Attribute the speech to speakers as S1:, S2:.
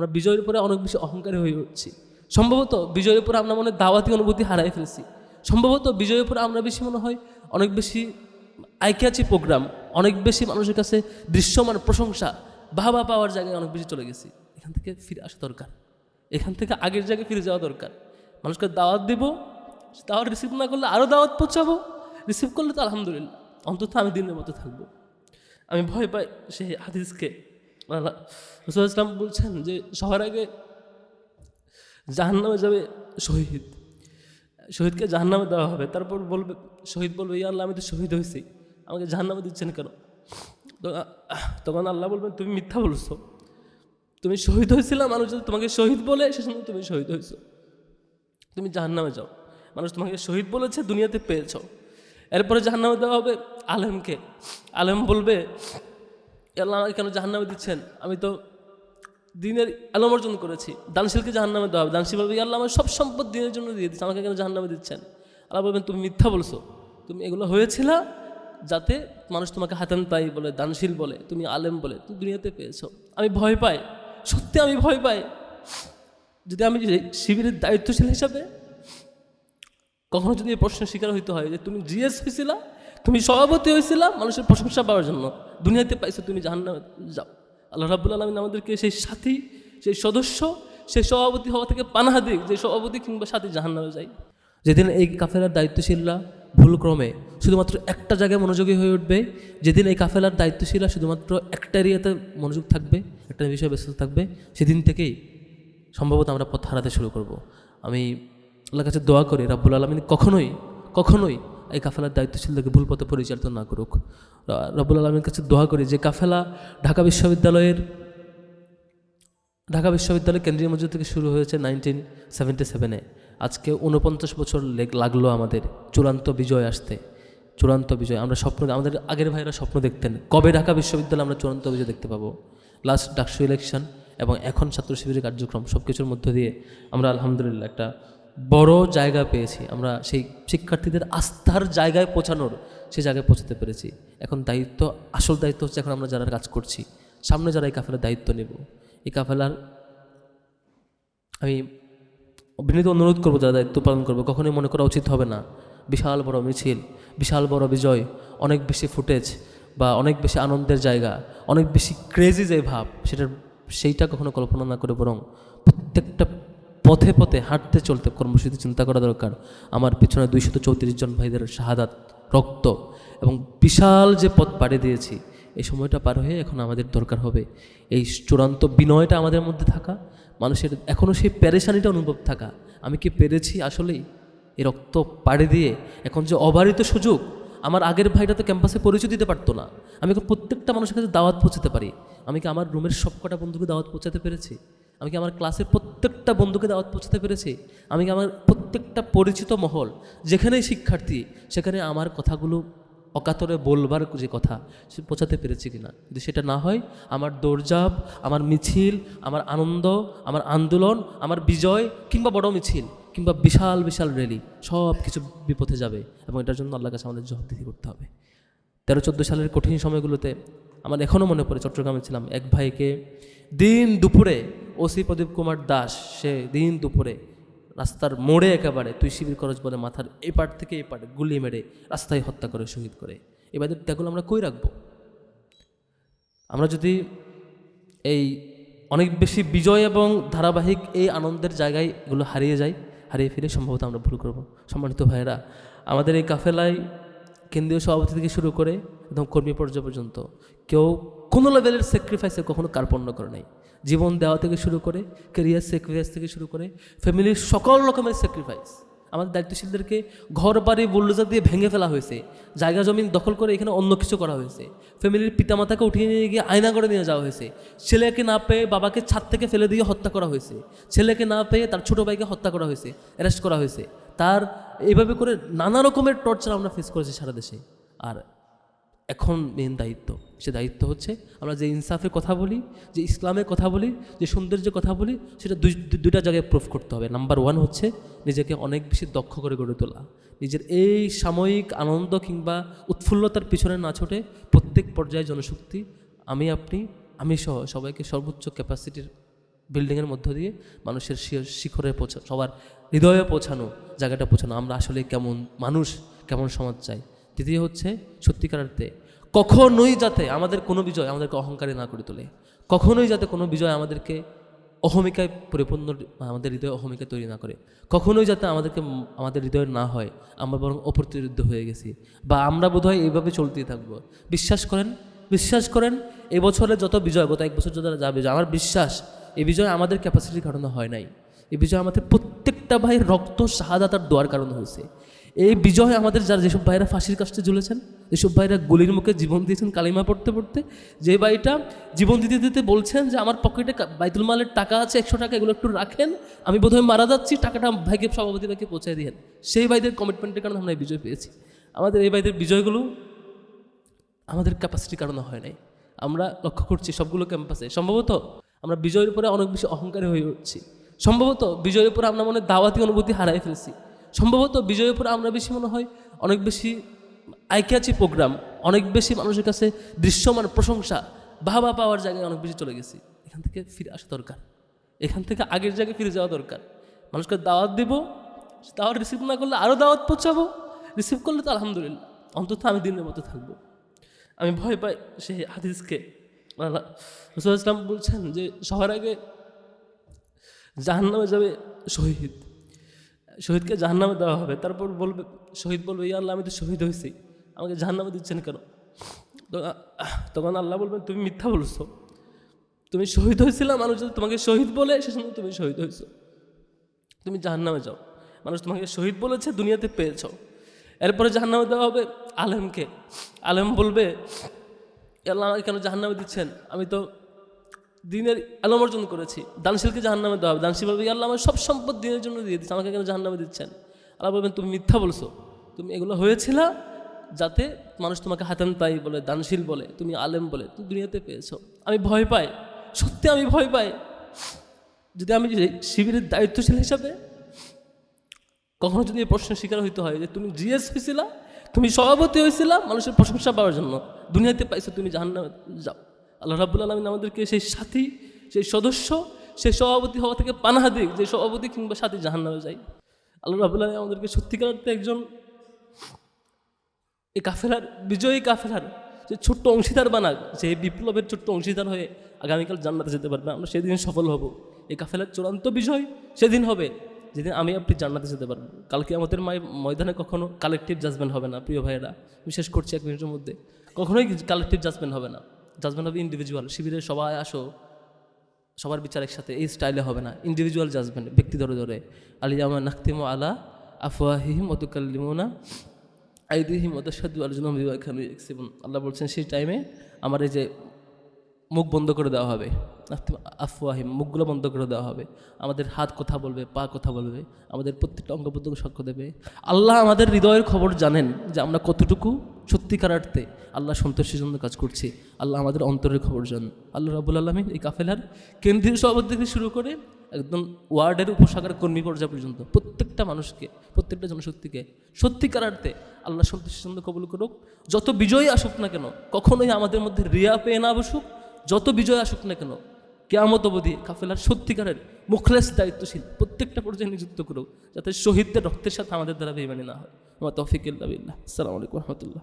S1: আমরা বিজয়ের উপরে অনেক বেশি অহংকারী হয়ে উঠছি। সম্ভবত বিজয়ের উপরে আমরা মনে দাওয়াতি অনুভূতি হারাই ফেলছি। সম্ভবত বিজয়ের উপরে আমরা বেশি মনে হয় অনেক বেশি আইকিয়াচি প্রোগ্রাম, অনেক বেশি মানুষের কাছে দৃশ্যমান প্রশংসা, বাহবা পাওয়ার জায়গায় অনেক বেশি চলে গেছি। এখান থেকে ফিরে আসা দরকার। এখান থেকে আগের জায়গায় ফিরে যাওয়া দরকার। মানুষকে দাওয়াত দেবো, দাওয়াত রিসিভ না করলে আরও দাওয়াত পৌঁছাবো। রিসিভ করলে তো আলহামদুলিল্লাহ, অন্তত আমি দিনের মতো থাকব। আমি ভয় পাই সেই হাদিসকে। রসুল ইসলাম বলছেন যে সবার আগে জাহান্নামে যাবে শহীদ। শহীদকে জাহান্নামে দেওয়া হবে। তারপর বলবে, শহীদ বলবে, ইয়া আল্লাহ, আমি তো শহীদ হয়েছি। আমাকে জাহান্নামে দিচ্ছেন কেন? তখন আল্লাহ বলবেন, তুমি মিথ্যা বলছো। তুমি শহীদ হয়েছিলাম মানুষ যদি তোমাকে শহীদ বলে, সে সময় তুমি শহীদ হয়েছো। তুমি জাহান্নামে যাও। মানুষ তোমাকে শহীদ বলেছে, দুনিয়াতে পেয়েছ। এরপরে জাহান্নামে দেওয়া হবে আলেমকে। আলেম বলবে "এ আল্লাহ আমাকে কেন জাহান্নামে দিচ্ছেন? আমি তো দিনের আলম অর্জন করেছি। দানশীলকে জাহান্নামে দেওয়া হবে। দানশীল বলবে, "ইয়া আল্লাহ, আমার সব সম্পদ দিনের জন্য দিয়ে দিচ্ছে। আমাকে কেন জাহান্নামে দিচ্ছেন? আল্লাহ বলবেন, তুমি মিথ্যা বলছো। তুমি এগুলো হয়েছিল যাতে মানুষ তোমাকে হাতান তাই বলে, দানশীল বলে, তুমি আলেম বলে, তুমি দুনিয়াতে পেয়েছ। আমি ভয় পাই। সত্যি আমি ভয় পাই। যদি আমি শিবিরের দায়িত্বশীল হিসাবে কখনো যদি এই প্রশ্নের শিকার হইতে হয় যে, তুমি জিএস হয়েছিলা তুমি সভাপতি হয়েছিলা মানুষের প্রশংসা পাওয়ার জন্য। দুনিয়াতে পাইছো তুমি জাহান্নামে যাও। আল্লাহ রাবুল আলমিন আমাদেরকে সেই সাথী, সেই সদস্য, সেই সভাপতি হওয়া থেকে পানাহা দিক, যে সভাপতি কিংবা সাথী জাহান্নামে যাই। যেদিন এই কাফেলার দায়িত্বশীলরা ভুলক্রমে শুধুমাত্র একটা জায়গায় মনোযোগী হয়ে উঠবে, যেদিন এই কাফেলার দায়িত্বশীলরা শুধুমাত্র একটা এরিয়াতে মনোযোগ থাকবে, একটা বিষয়ে ব্যস্ত থাকবে, সেদিন থেকেই সম্ভবত আমরা পথ হারাতে শুরু করব। আমি আল্লাহর কাছে দোয়া করি, রাব্বুল আলমিন কখনোই কখনোই এই কাফেলার দায়িত্বশীলদেরকে ভুল পথে পরিচালিত না করুক। রাব্বুল আলমীর কাছে দোয়া করি যে কাফেলা ঢাকা বিশ্ববিদ্যালয়ের ঢাকা বিশ্ববিদ্যালয় কেন্দ্রীয় মসজিদ থেকে শুরু হয়েছে নাইনটিন সেভেন্টি সেভেনে আজকে উনপঞ্চাশ বছর লেগ- লাগল আমাদের চূড়ান্ত বিজয় আসতে, চূড়ান্ত বিজয়। আমরা স্বপ্ন আমাদের আগের ভাইরা স্বপ্ন দেখতেন, কবে ঢাকা বিশ্ববিদ্যালয়ে আমরা চূড়ান্ত বিজয় দেখতে পাবো? লাস্ট ডাকসু ইলেকশন এবং এখন ছাত্র শিবিরের কার্যক্রম সব কিছুর মধ্য দিয়ে আমরা আলহামদুলিল্লাহ একটা বড় জায়গা পেয়েছি। আমরা সেই শিক্ষার্থীদের আস্থার জায়গায় পৌঁছানোর সেই জায়গায় পৌঁছাতে পেরেছি। এখন দায়িত্ব, আসল দায়িত্ব হচ্ছে এখন আমরা যারা কাজ করছি। সামনে যারা এই কাফেলার দায়িত্ব নেব। এই কাফেলার আমি বিনীত অনুরোধ করব যারা দায়িত্ব পালন করব, কখনোই মনে করা উচিত হবে না। বিশাল বড় মিছিল, বিশাল বড় বিজয়, অনেক বেশি ফুটেজ বা অনেক বেশি আনন্দের জায়গা, অনেক বেশি ক্রেজি যে ভাব, সেটার, সেইটা কখনো কল্পনা না করে বরং প্রত্যেকটা পথে পথে হাঁটতে চলতে কর্মসূচি চিন্তা করা দরকার। আমার পিছনে দুইশত চৌত্রিশ জন ভাইদের শাহাদাত, রক্ত এবং বিশাল যে পথ পাড়ি দিয়েছি, এই সময়টা পার হয়ে এখন আমাদের দরকার হবে। এই চূড়ান্ত বিনয়টা আমাদের মধ্যে থাকা, মানুষের এখনও সেই প্যারেশানিটা অনুভব থাকা। আমি কি পেরেছি আসলেই? এই রক্ত পাড়ে দিয়ে এখন যে অবারিত সুযোগ, আমার আগের ভাইটা তো ক্যাম্পাসে পরিচয় দিতে পারতো না। আমি এখন প্রত্যেকটা মানুষের কাছে দাওয়াত পৌঁছাতে পারি। আমি কি আমার রুমের সবকটা বন্ধুকে দাওয়াত পৌঁছাতে পেরেছি? আমি কি আমার ক্লাসের প্রত্যেকটা বন্ধুকে দাওয়াত পৌঁছাতে পেরেছি? আমি কি আমার প্রত্যেকটা পরিচিত মহল, যেখানেই শিক্ষার্থী, সেখানে আমার কথাগুলো অকাতরে বলবার যে কথা, সে পৌঁছাতে পেরেছি কিনা? যদি সেটা না হয়, আমার দৌড়ঝাঁপ, আমার মিছিল, আমার আনন্দ, আমার আন্দোলন, আমার বিজয়, কিংবা বড় মিছিল, কিংবা বিশাল বিশাল র্যালি সব কিছু বিপথে যাবে এবং এটার জন্য আল্লাহ কাছে আমাদের জবাবদিহি করতে হবে। তেরো, চোদ্দ সালের কঠিন সময়গুলোতে আমার এখনও মনে পড়ে, চট্টগ্রামে ছিলাম, এক ভাইকে দিন দুপুরে ওসি প্রদীপ কুমার দাস, সে দিন দুপুরে রাস্তার মোড়ে একেবারে তুই শিবির খরচ বলে মাথার এই পাট থেকে এই পাটে গুলি মেরে রাস্তায় হত্যা করে, শহীদ করে। এবার ত্যাগগুলো আমরা কই রাখব? আমরা যদি এই অনেক বেশি বিজয় এবং ধারাবাহিক এই আনন্দের জায়গায় এগুলো হারিয়ে যায় হারিয়ে ফিরে সম্ভবত আমরা ভুল করব। সম্মানিত ভাইয়েরা, আমাদের এই কাফেলায় কেন্দ্রীয় সভাপতি থেকে শুরু করে একদম কর্মী পর্যায় পর্যন্ত, কেউ কোনো লেভেলের স্যাক্রিফাইসে কখনো কার্পণ্য করে নাই। জীবন দেওয়া থেকে শুরু করে কেরিয়ার স্যাক্রিফাইস থেকে শুরু করে ফ্যামিলির সকল রকমের স্যাক্রিফাইস আমাদের দায়িত্বশীলদেরকে ঘর বাড়ি বুল্ডোজার দিয়ে ভেঙে ফেলা হয়েছে। জায়গা জমিন দখল করে এখানে অন্য কিছু করা হয়েছে। ফ্যামিলির পিতামাতাকে উঠিয়ে নিয়ে গিয়ে আয়না করে নিয়ে যাওয়া হয়েছে। ছেলেকে না পেয়ে বাবাকে ছাদ থেকে ফেলে দিয়ে হত্যা করা হয়েছে। ছেলেকে না পেয়ে তার ছোটো ভাইকে হত্যা করা হয়েছে অ্যারেস্ট করা হয়েছে। তার এইভাবে করে নানা রকমের টর্চার আমরা ফেস করেছি সারা দেশে। আর এখন মেন দায়িত্ব। সে দায়িত্ব হচ্ছে আমরা যে ইনসাফের কথা বলি, যে ইসলামের কথা বলি, যে সৌন্দর্যের কথা বলি, সেটা দুই, দুইটা জায়গায় প্রুফ করতে হবে। নাম্বার ওয়ান হচ্ছে নিজেকে অনেক বেশি দক্ষ করে গড়ে তোলা। নিজের এই সাময়িক আনন্দ কিংবা উৎফুল্লতার পিছনে না ছোটে প্রত্যেক পর্যায়ে জনশক্তি, আমি, আপনি, আমি সহ সবাইকে সর্বোচ্চ ক্যাপাসিটির বিল্ডিংয়ের মধ্য দিয়ে মানুষের শিখরে পৌঁছা, সবার হৃদয়ে পৌঁছানো, জায়গাটা পৌঁছানো, আমরা আসলে কেমন মানুষ, কেমন সমাজ চাই। দ্বিতীয় হচ্ছে সত্যিকার অর্থে কখনোই যাতে আমাদের কোনো বিজয় আমাদেরকে অহংকারে না করে তোলে। কখনোই যাতে কোনো বিজয় আমাদেরকে অহমিকায় পরিপূর্ণ, আমাদের হৃদয়ে অহমিকা তৈরি না করে। কখনোই যাতে আমাদেরকে, আমাদের হৃদয় না হয়, আমরা বরং অপ্রতিরুদ্ধ হয়ে গেছি বা আমরা বোধহয় এইভাবে চলতেই থাকব। বিশ্বাস করেন বিশ্বাস করেন, এবছরে যত বিজয়, গত এক বছর যত যা বিজয় আমার বিশ্বাস, এই বিজয় আমাদের ক্যাপাসিটির কারণে হয় নাই। এই বিজয় আমাদের প্রত্যেকটা ভাইয়ের রক্ত শাহাদাতার দোয়ার কারণে হয়েছে। এই বিজয় আমাদের যারা, যেসব ভাইরা ফাঁসির কাছে ঝুলেছেন, যেসব ভাইরা গুলির মুখে জীবন দিয়েছেন কালিমা পড়তে পড়তে, যে ভাইটা জীবন দিতে দিতে বলছেন যে, আমার পকেটে বাইতুল মালের টাকা আছে, একশো টাকা, এগুলো একটু রাখেন, আমি বোধহয় মারা যাচ্ছি, টাকাটা ভাইকে, সভাপতি ভাইকে পৌঁছে দিয়েন। সেই ভাইদের কমিটমেন্টের কারণে আমরা এই বিজয় পেয়েছি। আমাদের এই ভাইদের বিজয়গুলো আমাদের ক্যাপাসিটির কারণে হয় নাই। আমরা লক্ষ্য করছি সবগুলো ক্যাম্পাসে সম্ভবত আমরা বিজয়ের উপরে অনেক বেশি অহংকারী হয়ে উঠছি। সম্ভবত বিজয়ের উপরে আমরা মনে দাওয়াতি অনুভূতি হারাই ফেলছি। সম্ভবত বিজয়ের উপরে আমরা বেশি মনে হয় অনেক বেশি আইক্যাচি প্রোগ্রাম অনেক বেশি মানুষের কাছে দৃশ্যমান, প্রশংসা, বাহবা পাওয়ার জায়গায় অনেক বেশি চলে গেছি। এখান থেকে ফিরে আসা দরকার। এখান থেকে আগের জায়গায় ফিরে যাওয়া দরকার। মানুষকে দাওয়াত দিব, দাওয়াত রিসিভ না করলে আরও দাওয়াত পৌঁছাবো। রিসিভ করলে তো আলহামদুলিল্লাহ, অন্তত আমি দিনের মতো থাকব। আমি ভয় পাই সেই হাদিসকে। রসুল ইসলাম বলছেন যে, সবার আগে জাহান্নামে যাবে শহীদ। শহীদকে জাহান্নামে দেওয়া হবে। তারপর বলবে, শহীদ বলবে, ইয়া আল্লাহ, আমি তো শহীদ হয়েছি। আমাকে জাহান্নামে দিচ্ছেন কেন? তখন আল্লাহ বলবেন, তুমি মিথ্যা বলছো। তুমি শহীদ হয়েছিলাম মানুষ যদি তোমাকে শহীদ বলে, সে সময় তুমি শহীদ হয়েছো। তুমি জাহান্নামে যাও। মানুষ তোমাকে শহীদ বলেছে, দুনিয়াতে পেয়েছ। এরপরে জাহান্নামে দেওয়া হবে আলেমকে। আলেম বলবে "এ আল্লাহ, আমাকে কেন জাহান্নামে দিচ্ছেন? আমি তো দিনের আলম অর্জন করেছি। দানশীলকে জাহান্নামে দেওয়া হবে। দানশীল বলবে আল্লাহ, আমার সব সম্পদ দিনের জন্য দিয়ে দিচ্ছে আমাকে কেন জাহান নামে দিচ্ছেন? আল্লাহ বলবেন, তুমি মিথ্যা বলছো। তুমি এগুলো হয়েছিল যাতে মানুষ তোমাকে হাতান তাই বলে, দানশীল বলে, তুমি আলেম বলে, তুমি দুনিয়াতে পেয়েছ। আমি ভয় পাই। সত্যি আমি ভয় পাই। যদি আমি শিবিরের দায়িত্বশীল হিসাবে কখনো যদি এই প্রশ্নের শিকার হইতে হয় যে, তুমি জিএস হয়েছিলা তুমি সভাপতি হয়েছিলা মানুষের প্রশংসা পাওয়ার জন্য। দুনিয়াতে পাইছো, তুমি জাহান্নামে যাও। আল্লাহ রাবুল আলমিন আমাদেরকে সেই সাথী, সেই সদস্য, সেই সভাপতি হওয়া থেকে পানাহা দিক, যে সভাপতি কিংবা সাথী জাহান্নামে যায়। আল্লাহ রাবুল আলম আমাদেরকে সত্যিকার অর্থে একজন এই কাফেলার, বিজয়ী কাফেলার যে ছোট্ট অংশীদার বানাক, যে বিপ্লবের ছোট্ট অংশীদার হয়ে আগামীকাল জান্নাতে যেতে পারবে। আমরা সেদিন সফল হব। এই কাফেলার চূড়ান্ত বিজয় সেদিন হবে। যেদিন আমি আপনি জান্নাতে যেতে পারব। কালকে আমাদের মায়, ময়দানে কখনো কালেকটিভ জাজমেন্ট হবে না, প্রিয় ভাইয়েরা। বিশেষ করছি এক মিনিটের মধ্যে। কখনোই কালেকটিভ জাজমেন্ট হবে না। জাজমেন্ট হবে ইন্ডিভিজুয়াল শিবিরে সবাই আসো, সবার বিচার একসাথে, এই স্টাইলে হবে না। ইন্ডিভিজুয়াল জাজমেন্ট ব্যক্তি ধরে ধরে। আলিয়ামা নাকিম আলা আফওয়াহিম অতুকাল্লিমুনা আইদিহিম অতসাদু ইকসিবুন আল্লাহ বলছেন, সেই টাইমে আমার এই যে মুখ বন্ধ করে দেওয়া হবে। আফওয়াহিম, মুখগুলো বন্ধ করে দেওয়া হবে। আমাদের হাত কথা বলবে, পা কথা বলবে, আমাদের প্রত্যেকটা অঙ্গ প্রত্যঙ্গ সাক্ষ্য দেবে। আল্লাহ আমাদের হৃদয়ের খবর জানেন যে আমরা কতটুকু সত্যিকার অর্থে আল্লাহ সন্তোষের জন্য কাজ করছি। আল্লাহ আমাদের অন্তরের খবর জানেন। আল্লাহ রাবুল আলমিন এই কাফেলার কেন্দ্রীয় সভাপতি থেকে শুরু করে একদম ওয়ার্ডের উপশাখার কর্মী পর্যায় পর্যন্ত প্রত্যেকটা মানুষকে, প্রত্যেকটা জনশক্তিকে সত্যিকার অর্থে আল্লাহ সন্তোষের জন্য কবুল করুক। যত বিজয়ী আসুক না কেন, কখনোই আমাদের মধ্যে রিয়া পেয়ে না বসুক যত বিজয় আসুক না কেন, কেয়ামত অবধি কাফেলার সত্যিকারের মুখলেস দায়িত্বশীল প্রত্যেকটা পর্যায়ে নিযুক্ত করুক, যাতে শহীদদের রক্তের সাথে আমাদের দ্বারা বেমানি না হয়। আমার তফিকুল্লাহ আসসালামু আলাইকুম রহমতুল্লাহ।